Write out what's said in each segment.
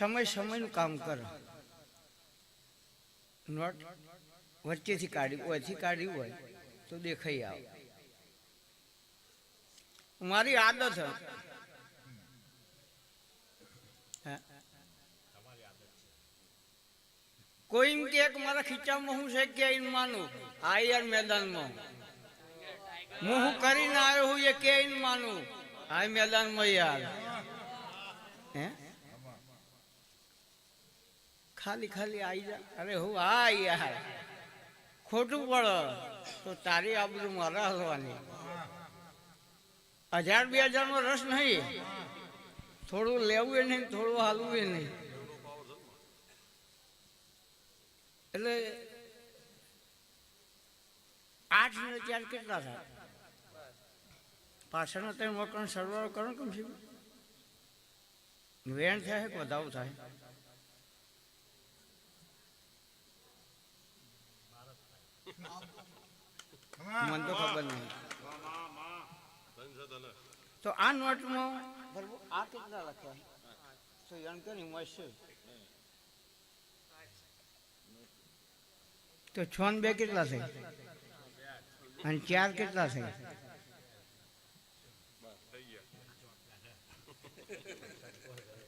સમય સમયનું કામ કરો. નોટ વચ્ચેથી કાઢી ઓયથી કાઢી હોય, તો દેખાઈ આવે. મારી આદત હા. કોઈ એમ કે મારા ખીચામાં હું છે કે એમ માનું? આ યાર મેદાનમાં. હું હું કરીને આવ્યો હું એ કે એમ માનું? આ મેદાનમાં યાર. હે? ખાલી ખાલી આવી જા. અરે હું આ યાર. ખોટું પડે તો તારી આબરૂ મારા હલવાની. હજાર બે હજારનો રસ નહીં. થોડું લેવું એ નહીં, થોડું હાલવું એ નહીં. એટલે આઠ ને ચાર કેટલા થાય? પાછળના ત્રણ મકાન સરવાળો કરો કમ છે વેણ થાય કે વધારો થાય? મને તો ખબર નહીં. તો આ નોટમાં આ કેટલા લખ્યા તો જાણકારી મળશે તો છ ને બે કેટલા થઈ? અને ચાર કેટલા થઈ?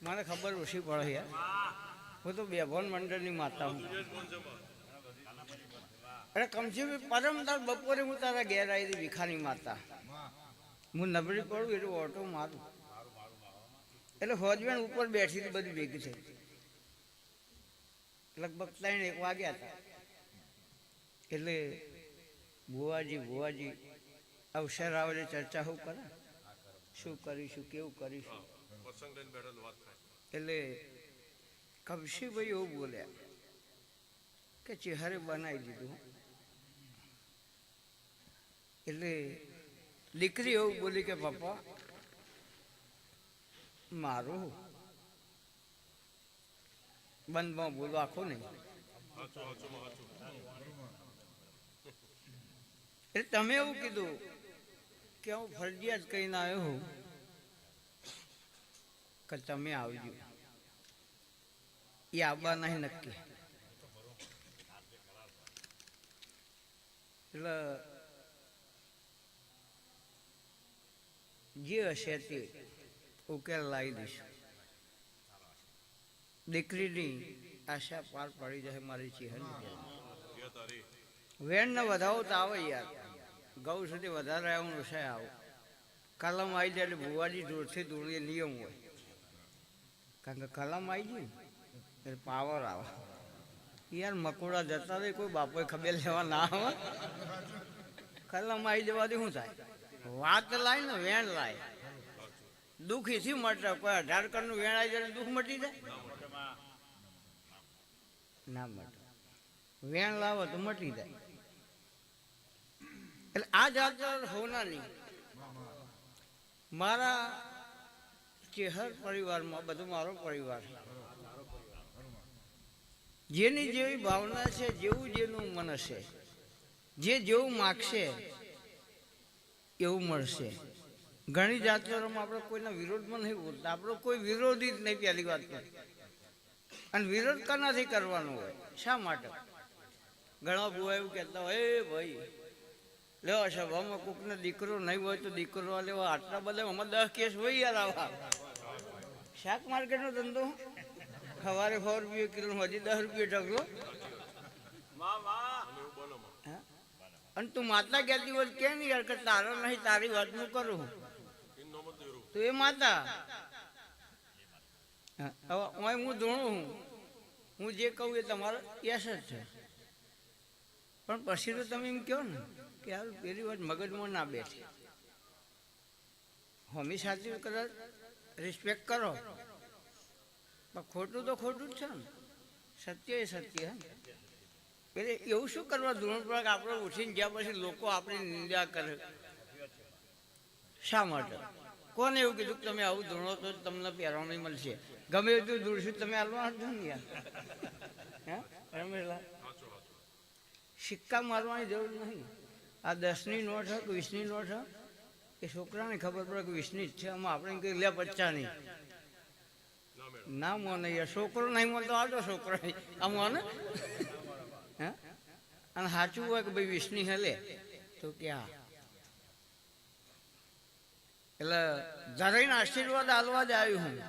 મને ખબર ઓછી પડે યાર. હું તો બે ભવન મંડળની માતા હું. અરે કમસે કમ પરમ તાર બપોરે હું તારા ઘેર આવી ભીખાની માતા. હું નબળી પડું એટલે ઓટો મારું. એટલે હોજબેન ઉપર બેઠી બધી ભેગી થઈ. લગભગ ત્રણ એક વાગ્યા હતા એટલે બુવાજી બુવાજી અવસર આવે ચર્ચા શું કરે. શું કરીશું, કેવું કરીશું? એટલે કબશીભાઈ એવું બોલ્યા કે ચહેરે બનાવી દીધું. એટલે દીકરી એવું બોલી કે, પપ્પા, મારું બંધમાં બોલો આખો નહીં. એટલે તમે એવું કીધું કે, હું ફરજિયાત કહીને આવ્યો હું કે તમે આવજો. એ આવવા નહીં નક્કી. એટલે જે હશે તે ઉકેલ લાવી દઈશું. દીકરીની આશા પાર પડી જાય મારી ચિહન વેણને વધાવો તો આવે યાર. ગૌ સુધી વધારે આવું છે આવું. કલમ આવી જાય એટલે ભુવાજી દૂરથી દૂર નિયમ હોય. કારણ કે કલમ આવી ગઈ એટલે પાવર આવે. યાર મકોડા જતા રહે, કોઈ બાપોએ ખબર લેવા ના આવે. કલમ આવી જવાથી શું થાય? વાત લાય ને વેણ લાય. દુઃખથી મટે કોઈ અઢાર કરનું વેણ આવી જાય દુઃખ મટી જાય? ના મટે. વેણ લાવો તો મટી જાય. એટલે આ જાત નહીં મારા ચેહર પરિવારમાં, બધું મારો પરિવાર. જેની જેવી ભાવના છે, જેવું જેનું મન છે, જે જેવું માગશે એવું મળશે. ઘણી જાતિઓમાં આપણે કોઈના વિરોધમાં નહીં બોલતા. આપણો કોઈ વિરોધી જ નહીં પહેલી વાત અને વિરોધ કનાથી કરવાનો હોય. શા માટે? ઘણા બુઆ એવું કહેતા હોય, એ ભાઈ લેવા સભામાં કોકને દીકરો નહીં હોય તો દીકરો લેવા આટલા બધા આમાં દસ કેસ હોય યાર આવા. શાક માર્કેટનો ધંધો? સવારે સો રૂપિયા કિલો હજી દસ રૂપિયા ઢગલો? અને તું માતા કહેતી દિવસ કેમ યાર કે તારો નહીં, તારી વાત કરું? નો દેરું તો એ માતા. હવે હું ધોણું હું જે કહું એ તમારો યશ જ છે. પણ પછી તો તમે એમ કહો ને કે યાર પેલી વાત મગજમાં ના બેઠે હમી સાચી કદાચ રિસ્પેક્ટ કરો. પણ ખોટું તો ખોટું જ છે ને. સત્ય એ સત્ય, હે એટલે એવું શું કરવા ધોરણ આપણે ઉઠીને ગયા પછી લોકો આપણી નિંદા કરે. શા માટે? કોને એવું કીધું કે તમે આવું ધોણો તો તમને પહેરવાનું મળશે. ગમે એટલું દૂરશું તમે હાલવા હતો ને યાર સિક્કા મારવાની જરૂર નહીં. આ દસની નોટ હોય કે વીસની નોટ હોય એ છોકરાને ખબર પડે કે વીસની જ છે. આમાં આપણે કંઈ લે પચ્ચા ના મોને યાર છોકરો નહીં મળતો આવજો છોકરો આ મોને? અને સાચું હોય કે ભાઈ વિષ્ણુ હલે, તો ક્યાં? એટલે જરાઈને આશીર્વાદ આલવા જ આવ્યું હું.